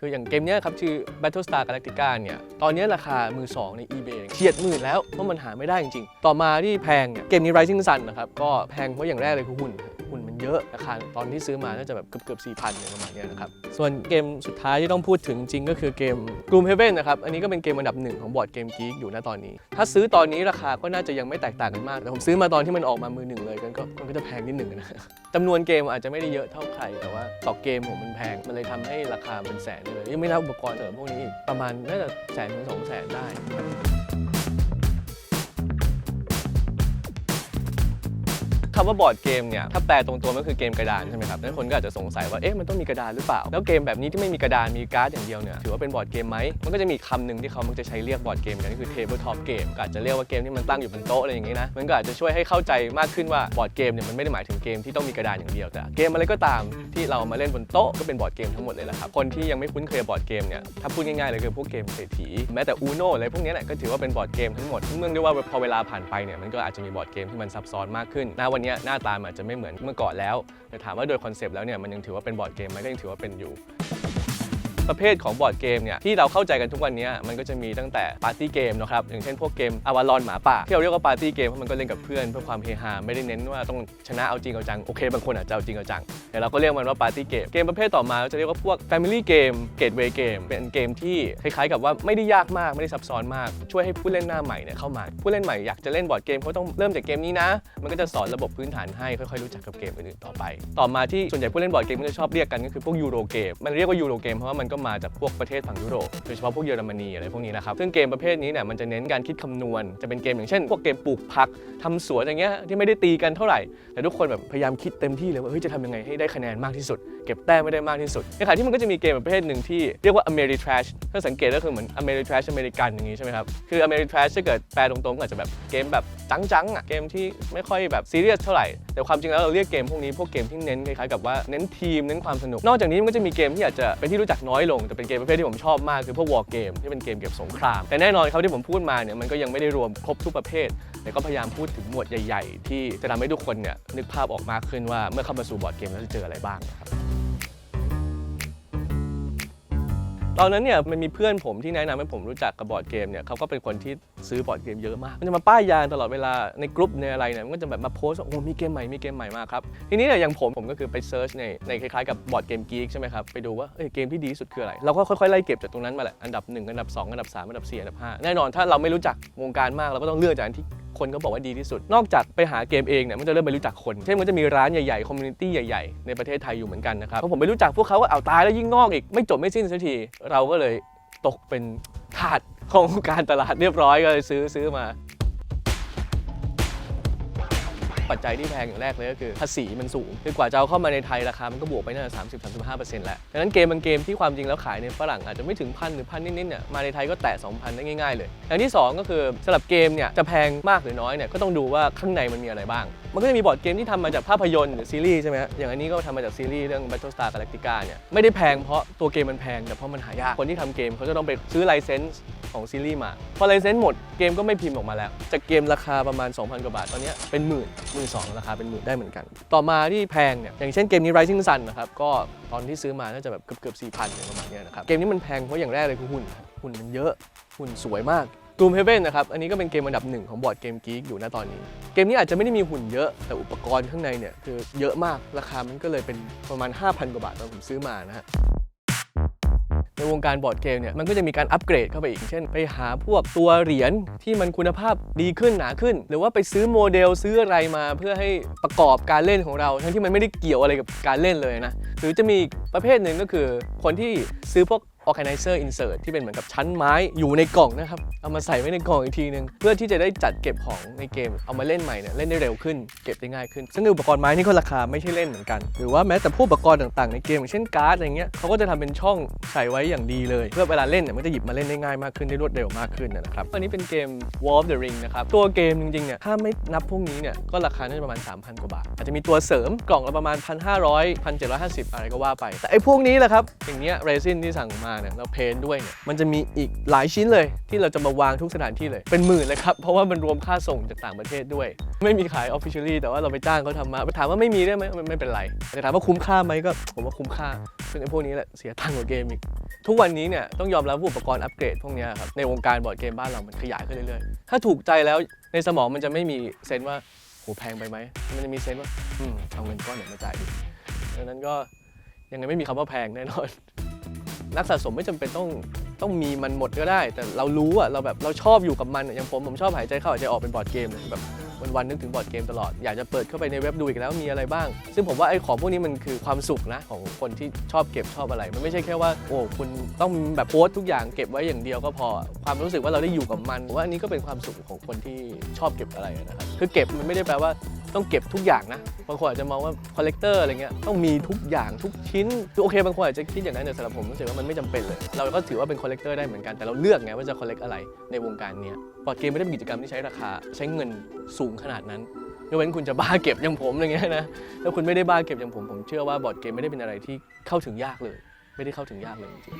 คืออย่างเกมเนี้ยครับชื่อ Battlestar Galactica เนี่ยตอนนี้ราคามือ2ใน eBay เฉียดหมื่นแล้วเพราะมันหาไม่ได้จริงๆ ต่อมาที่แพงเนี่ยเกมนี้ Rising Sun นะครับก็แพงเพราะอย่างแรกเลยคือหุ่น เยอะราคาตอนที่ซื้อมาน่าจะแบบเกือบเกือบสี่พันประมาณนี้นะครับ ส่วนเกมสุดท้ายที่ต้องพูดถึงจริงก็คือเกม Gloomhaven นะครับอันนี้ก็เป็นเกมอันดับหนึ่งของบอร์ดเกม Geek อยู่ณตอนนี้ ถ้าซื้อตอนนี้ราคาก็น่าจะยังไม่แตกต่างกันมาก แต่ผมซื้อมาตอนที่มันออกมามือหนึ่งเลยกันก็มันก็จะแพงนิดหนึ่งนะจำนวนเกมอาจจะไม่ได้เยอะเท่าใครแต่ว่าต่อเกมผมมันแพงมันเลยทำให้ราคาเป็นแสนเลยยังไม่นับอุปกรณ์เสริมพวกนี้อีกประมาณน่าจะแสนถึงสองแสนได้ คำว่าบอร์ดเกมเนี่ยถ้าแปลตรงตัวมันก็คือเกมกระดานใช่ไหมครับนั้นคนก็อาจจะสงสัยว่าเอ๊ะมันต้องมีกระดานหรือเปล่า แล้วเกมแบบนี้ที่ไม่มีกระดานมีการ์ดอย่างเดียวเนี่ยถือว่าเป็นบอร์ดเกมไหมมันก็จะมีคำหนึ่งที่เขามักจะใช้เรียกบอร์ดเกมกันก็คือ tabletop game ก็อาจจะเรียกว่าเกมที่มันตั้งอยู่บนโต๊ะอะไรอย่างงี้นะมันก็อาจจะช่วยให้เข้าใจมากขึ้นว่าบอร์ดเกมเนี่ยมันไม่ได้หมายถึงเกมที่ต้องมีกระดานอย่างเดียวแต่เกมอะไรก็ตามที่เรามาเล่นบนโต๊ะก็เป็นบอร์ดเกมทั้งหมดเลยละครับคนที่ยังไม่คุ้นเคยบอร์ดเกมเนี่ยถ้าพูดง่ายๆเลยคือพวกเกมเศรษฐีแม้แต่ Uno อะไรพวกนี้แหละก็ถือว่าเป็นบอร์ดเกมทั้งหมดเมื่อได้ว่าพอเวลาผ่านไปเนี่ยมันก็อาจจะมีบอร์ดเกมที่มันซับซ้อนมากขึ้นณวันนี้ยหน้าตามันอาจจะไม่เหมือนเมื่อก่อนแล้วแต่ถามว่าโดยคอนเซปต์แล้วเนี่ยมันยังถือว่าเป็นบอร์ดเกมไหมก็ยังถือว่าเป็นอยู่ ประเภทของบอร์ดเกมเนี่ยที่เราเข้าใจกันทุกวันนี้มันก็จะมีตั้งแต่ปาร์ตี้เกมนะครับอย่างเช่นพวกเกมอวารอนหมาป่าที่เราเรียกว่าปาร์ตี้เกมเพราะมันก็เล่นกับเพื่อนเพื่อความเฮฮาไม่ได้เน้นว่าต้องชนะเอาจริงเอาจังโอเคบางคนอาจจะเอาจริงเอาจังแต่เราก็เรียกมันว่าปาร์ตี้เกมเกมประเภทต่อมาจะเรียกว่าพวก Family Game Gateway Game เป็นเกมที่คล้ายๆ กับว่าไม่ได้ยากมากไม่ได้ซับซ้อนมาก ช่วยให้ผู้เล่นหน้าใหม่เนี่ยเข้ามา ผู้เล่นใหม่อยากจะเล่นบอร์ดเกมเขาต้องเริ่มจากเกมนี้นะ มันก็จะสอนระบบพื้นฐานให้ค่อยๆรู้จักกับเกมอื่นๆต่อไป ต่อมาที่ส่วนใหญ่ผู้เล่นบอร์ดเกมก็จะชอบเรียกกันก็คือพวกยูโรเกมมันเรียกว่ายูโรเกมเพราะว่ามันก็มาจากพวกประเทศฝั่งยุโรปโดยเฉพาะพวกเยอรมนีอะไรพวกนี้นะครับซึ่งเกมประเภทนี้เนี่ยมันจะเน้นการคิดคำนวณ จะเป็นเกมอย่างเช่น พวกเกมปลูกผักทำสวนอย่างเงี้ยที่ไม่ได้ตีกันเท่าไหร่ แต่ทุกคนแบบพยายามคิดเต็มที่เลยว่าเฮ้ยจะทำยังไงให้ได้คะแนนมากที่สุด เก็บแต้มไม่ได้มากที่สุดในขณะที่มันก็จะมีเกมประเภทหนึ่งที่เรียกว่า Ameritrash ถ้าสังเกตก็คือเหมือน Ameritrash อเมริกันอย่างงี้ใช่ไหมครับคือ Ameritrash ถ้าเกิดแปลตรงๆก็อาจจะแบบเกมแบบจังๆอะเกมที่ไม่ค่อยแบบซีเรียสเท่าไหร่ แต่ความจริงแล้วเราเรียกเกมพวกนี้พวกเกมที่เน้นคล้ายๆกับว่าเน้นทีมเน้นความสนุก นอกจากนี้มันก็จะมีเกมที่อาจจะเป็นที่รู้จักน้อยลง แต่เป็นเกมประเภทที่ผมชอบมากคือพวกวอร์เกมที่เป็นเกมเกี่ยวกับสงคราม แต่แน่นอนครับที่ผมพูดมาเนี่ยมันก็ยังไม่ได้รวมครบทุกประเภท แต่ก็พยายามพูดถึงหมวดใหญ่ ๆ ที่จะทำให้ทุกคนเนี่ยนึกภาพออกมากขึ้นว่าเมื่อเข้ามาสู่บอร์ดเกมแล้วจะเจออะไรบ้างนะครับ ตอนนั้นเนี่ยมันมีเพื่อนผมที่แนะนำให้ผมรู้จักกับบอร์ดเกมเนี่ยเขาก็เป็นคนที่ซื้อบอร์ดเกมเยอะมาก มันจะมาป้ายยาตลอดเวลาในกลุ่มในอะไรเนี่ยมันก็จะแบบมาโพสต์ว่าโอ้มีเกมใหม่มีเกมใหม่มากครับทีนี้เนี่ยอย่างผมผมก็คือไปเซิร์ชในในคล้ายๆกับบอร์ดเกมกีกใช่ไหมครับไปดูว่าเอ้ยเกมที่ดีที่สุดคืออะไรเราก็ค่อยๆไล่เก็บจากตรงนั้นมาแหละอันดับ 1 อันดับ 2 อันดับ 3 อันดับ 4 อันดับ 5 แน่นอนถ้าเราไม่รู้จักวงการมากเราก็ต้องเลือกจากอันที่คนก็บอกว่าดีที่สุด นอกจากไปหาเกมเองเนี่ยมันจะเริ่มไปรู้จักคน เช่นมันจะมีร้านใหญ่ๆ คอมมูนิตี้ใหญ่ๆ ในประเทศไทยอยู่เหมือนกันนะครับพอผมไปรู้จักพวกเขาก็เอาตายแล้วยิ่งงอกอีกไม่จบไม่สิ้นสักทีเราก็เลยตกเป็นทาสของการตลาดเรียบร้อยก็เลยซื้อซื้อมา ปัจจัยที่แพงอย่างแรกเลยก็คือภาษีมันสูงคือกว่าจะเอาเข้ามาในไทยราคามันก็บวกไปน่าจะสามสิบสามสิบห้าเปอร์เซ็นต์แล้วดังนั้นเกมบางเกมที่ความจริงแล้วขายในฝรั่งอาจจะไม่ถึงพันหรือพันนิดๆเนี่ยมาในไทยก็แตะ2,000ได้ง่ายๆเลยอย่างที่ 2 ก็คือสำหรับเกมเนี่ยจะแพงมากหรือน้อยเนี่ยก็ต้องดูว่าข้างในมันมีอะไรบ้าง มันก็จะมีบอร์ดเกมที่ทำมาจากภาพยนตร์หรือซีรีส์ใช่ไหมฮะอย่างอันนี้ก็ทำมาจากซีรีส์เรื่อง Battlestar Galactica เนี่ยไม่ได้แพงเพราะตัวเกมมันแพงแต่เพราะมันหายากคนที่ทำเกมเขาจะต้องไปซื้อไลเซนส์ ของซีรีส์มาพอไลเซนส์หมดเกมก็ไม่พิมพ์ออกมาแล้ว จากเกมราคาประมาณ 2,000 กว่าบาท ตอนนี้เป็นหมื่นหมื่นสองราคาเป็นหมื่นได้เหมือนกัน ต่อมาที่แพงเนี่ยอย่างเช่นเกมนี้ Rising Sun นะครับก็ตอนที่ซื้อมาน่าจะแบบเกือบเกือบสี่พันประมาณนี้นะครับเกมนี้มันแพงเพราะอย่างแรกเลยคือหุ่นหุ่นมันเยอะหุ่นสวยมาก Gloomhaven นะครับ อันนี้ก็เป็นเกมอันดับหนึ่งของบอร์ดเกมกีกอยู่นะตอนนี้ เกมนี้อาจจะไม่ได้มีหุ่นเยอะ แต่อุปกรณ์ข้างในเนี่ยคือเยอะมาก ราคามันก็เลยเป็นประมาณ 5,000 กว่าบาทตอนผมซื้อมานะฮะ ในวงการบอร์ดเกมเนี่ยมันก็จะมีการอัปเกรดเข้าไปอีก เช่น ไปหาพวกตัวเหรียญที่มันคุณภาพดีขึ้นหนาขึ้น หรือว่าไปซื้อโมเดลซื้ออะไรมาเพื่อให้ประกอบการเล่นของเรา ทั้งที่มันไม่ได้เกี่ยวอะไรกับการเล่นเลยนะหรือจะมีประเภทหนึ่งก็คือคนที่ซื้อพวก organizer insert ที่เป็นเหมือนกับชั้นไม้อยู่ในกล่องนะครับ เอามาใส่ไว้ในกล่องอีกทีนึง เพื่อที่จะได้จัดเก็บของในเกม เอามาเล่นใหม่เนี่ยเล่นได้เร็วขึ้น เก็บได้ง่ายขึ้น ซึ่งอุปกรณ์ไม้นี่ก็ราคาไม่ใช่เล่นเหมือนกัน หรือว่าแม้แต่พวกอุปกรณ์ต่างๆในเกมอย่างเช่นการ์ดอะไรเงี้ยเขาก็จะทำเป็นช่องใส่ไว้อย่างดีเลย เพื่อเวลาเล่นเนี่ยมันจะหยิบมาเล่นได้ง่ายมากขึ้นได้รวดเร็วมากขึ้นนะครับอันนี้เป็นเกม War of the Ring นะครับตัวเกมจริงๆเนี่ยถ้าไม่นับพวกนี้เนี่ยก็ราคาน่าจะประมาณ 3,000 กว่าบาทอาจจะมีตัวเสริมกล่องละประมาณ 1,500 1,750 อะไรก็ว่าไป แต่ไอ้พวกนี้แหละครับอย่างเงี้ยเรซินที่สั่งมาเนี่ยเราเพนด้วยเนี่ยมันจะมีอีกหลายชิ้นเลยที่เราจะมาวางทุกสถานที่เลยเป็นหมื่นเลยครับ เพราะว่ามันรวมค่าส่งจากต่างประเทศด้วย ไม่มีขาย officially แต่ว่าเราไปจ้างเขาทำมาถามว่าไม่มีได้ไหมไม่เป็นไร แต่ถามว่าคุ้มค่าไหมก็ผมว่าคุ้มค่าซึ่งไอ้พวกนี้แหละเสียตังค์กว่าเกมอีกทุกวันนี้เนี่ยต้องยอมรับว่าอุปกรณ์อัปเกรดพวกนี้ครับในวงการบอร์ดเกมบ้านเรามันขยายขึ้นเรื่อยๆถ้าถูกใจแล้วในสมองมันจะไม่มีเซนส์ว่าโหแพงไปไหมมันจะมีเซนส์ว่าอืมเอาเงินก้อนไหนมาจ่ายดีดังนั้นก็ยังไงไม่มีคำว่าแพงแน่นอน นักสะสมไม่จำเป็นต้องต้องมีมันหมดก็ได้ แต่เรารู้อะเราแบบเราชอบอยู่กับมันอย่างผมผมชอบหายใจเข้าหายใจออกเป็นบอร์ดเกมเลยแบบวันๆนึกถึงบอร์ดเกมตลอด อยากจะเปิดเข้าไปในเว็บดูอีกแล้วมีอะไรบ้าง ซึ่งผมว่าไอ้ของพวกนี้มันคือความสุขนะ ของคนที่ชอบเก็บชอบอะไร มันไม่ใช่แค่ว่า โอ้คุณต้องแบบโพสทุกอย่างเก็บไว้อย่างเดียวก็พอ ความรู้สึกว่าเราได้อยู่กับมันว่าอันนี้ก็เป็นความสุขของคนที่ชอบเก็บอะไรนะครับคือเก็บมันไม่ได้แปลว่า ต้องเก็บทุกอย่างนะ บางคนอาจจะมองว่าคอลเลกเตอร์อะไรเงี้ยต้องมีทุกอย่างทุกชิ้นคือโอเคบางคนอาจจะคิดอย่างนั้นแต่สำหรับผมรู้สึกว่ามันไม่จำเป็นเลย เราก็ถือว่าเป็นคอลเลกเตอร์ได้เหมือนกันแต่เราเลือกไงว่าจะคอลเลกอะไรในวงการเนี้ยบอร์ดเกมไม่ได้เป็นกิจกรรมที่ใช้ราคาใช้เงินสูงขนาดนั้นยกเว้นคุณจะบ้าเก็บอย่างผมอะไรเงี้ยนะถ้าคุณไม่ได้บ้าเก็บอย่างผมผมเชื่อว่าบอร์ดเกมไม่ได้เป็นอะไรที่เข้าถึงยากเลย ไม่ได้เข้าถึงยากเลยจริง